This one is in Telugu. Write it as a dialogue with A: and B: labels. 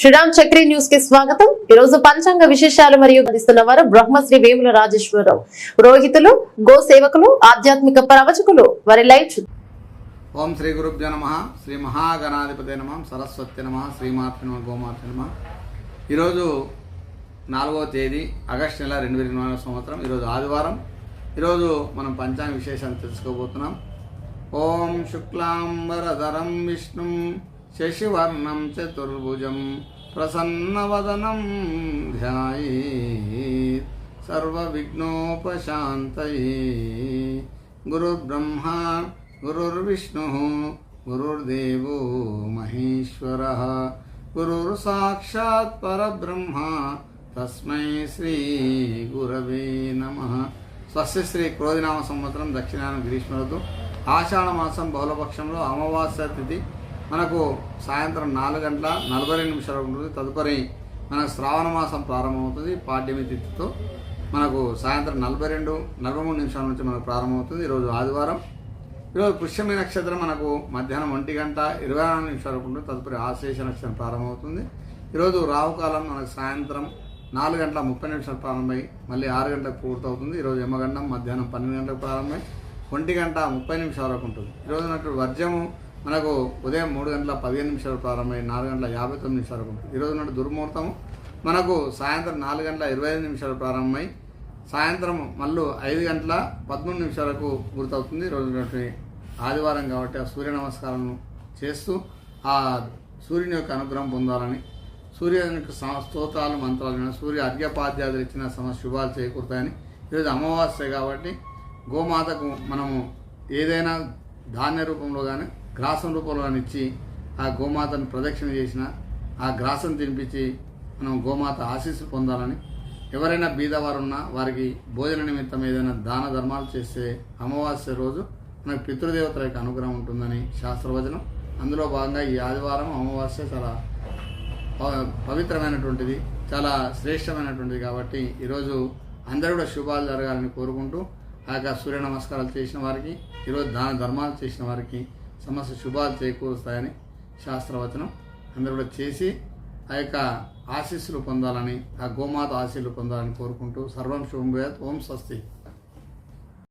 A: శ్రీరామ్ చక్రి న్యూస్కి స్వాగతం. ఈ రోజు పంచాంగ విశేషాలు మరియు అందిస్తున్న వారు బ్రహ్మశ్రీ వేముల రాజేశ్వరరావు. రోహితులు గో సేవకులు ఆధ్యాత్మిక ప్రవచకులు వారి లైవ్
B: ఓం శ్రీ గురుభ్యో నమ. శ్రీ మహాగణాధిపతి నమ. సరస్వతి నమ. శ్రీమాతృ నమ. గోమాతృ నమ. ఈరోజు నాలుగవ తేదీ ఆగస్టు నెల రెండు వేల ఇరవై సంవత్సరం. ఈరోజు ఆదివారం. ఈరోజు మనం పంచాంగ విశేషాలు తెలుసుకోబోతున్నాం. ఓం శుక్లాంబరధరం విష్ణుం శశివర్ణం చతుర్భుజం ప్రసన్నవదనం ధ్యాయేత్ సర్వవిఘ్నోపశాంతయే. గురుర్బ్రహ్మ గురుర్విష్ణు గురుర్దేవో మహేశ్వర. గురుర్సాక్షాత్ పరబ్రహ్మ తస్మై శ్రీ గురవే నమ. స్వస్య శ్రీ క్రోధినామ సంవత్సరం దక్షిణాన గ్రీష్మ ఋతు ఆషాఢ మాసం బహుళపక్షంలో అమావాస్య తిథి. మనకు సాయంత్రం నాలుగు గంటల నలభై రెండు నిమిషాలు ఉంటుంది. తదుపరి మనకు శ్రావణ మాసం ప్రారంభమవుతుంది. పాడ్యమి తిథితో మనకు సాయంత్రం నలభై రెండు నలభై మూడు నిమిషాల నుంచి మనకు ప్రారంభమవుతుంది. ఈరోజు ఆదివారం. ఈరోజు పుష్యమి నక్షత్రం మనకు మధ్యాహ్నం ఒంటి గంట ఇరవై నాలుగు నిమిషాలకు ఉంటుంది. తదుపరి ఆశేష నక్షత్రం ప్రారంభమవుతుంది. ఈరోజు రాహుకాలం మనకు సాయంత్రం నాలుగు గంటల ముప్పై నిమిషాలు ప్రారంభమై మళ్ళీ ఆరు గంటలకు పూర్తవుతుంది. ఈరోజు యమగండం మధ్యాహ్నం పన్నెండు గంటలకు ప్రారంభమై ఒంటి గంట ముప్పై నిమిషాల వరకు ఉంటుంది ఈరోజు ఉన్నట్టు వర్జము మనకు ఉదయం మూడు గంటల పదిహేను నిమిషాలు ప్రారంభమై నాలుగు గంటల యాభై తొమ్మిది నిమిషాలు ఉంటుంది. ఈరోజు ఉన్నట్టు దుర్ముహూర్తము. మనకు సాయంత్రం నాలుగు గంటల ఇరవై ఐదు నిమిషాలు ప్రారంభమై సాయంత్రం మళ్ళీ ఐదు గంటల పదమూడు నిమిషాలకు గుర్తవుతుంది. ఈరోజు రోజు ఆదివారం కాబట్టి ఆ సూర్య నమస్కారాలను చేస్తూ ఆ సూర్యుని యొక్క అనుగ్రహం పొందాలని సూర్యుని యొక్క స్తోత్రాలు మంత్రాలు సూర్య అర్ఘ్యపాద్యాదులు ఇచ్చిన సమ శుభాలు చేకూరుతాయని ఈరోజు అమావాస్య కాబట్టి గోమాతకు మనము ఏదైనా ధాన్య రూపంలో కానీ గ్రాసం రూపంలో ఇచ్చి ఆ గోమాతను ప్రదక్షిణ చేసిన ఆ గ్రాసం తినిపించి మనం గోమాత ఆశీస్సులు పొందాలని ఎవరైనా బీదవారు ఉన్నా వారికి భోజన నిమిత్తం ఏదైనా దాన ధర్మాలు చేస్తే అమావాస్య రోజు మనకు పితృదేవతల యొక్క అనుగ్రహం ఉంటుందని శాస్త్రవచనం. అందులో భాగంగా ఈ ఆదివారం అమావాస్య చాలా ప- పవిత్రమైనటువంటిది చాలా శ్రేష్టమైనటువంటిది కాబట్టి ఈరోజు అందరూ కూడా శుభాలు జరగాలని కోరుకుంటూ ఆ యొక్క సూర్య నమస్కారాలు చేసిన వారికి ఈరోజు దాన ధర్మాలు చేసిన వారికి సమస్త శుభాలు చేకూరుస్తాయని శాస్త్రవచనం అందరూ కూడా చేసి ఆ యొక్క ఆశీస్సులు పొందాలని ఆ గోమాత ఆశీస్సులు పొందాలని కోరుకుంటూ సర్వం శుభం ఓం స్వస్తి.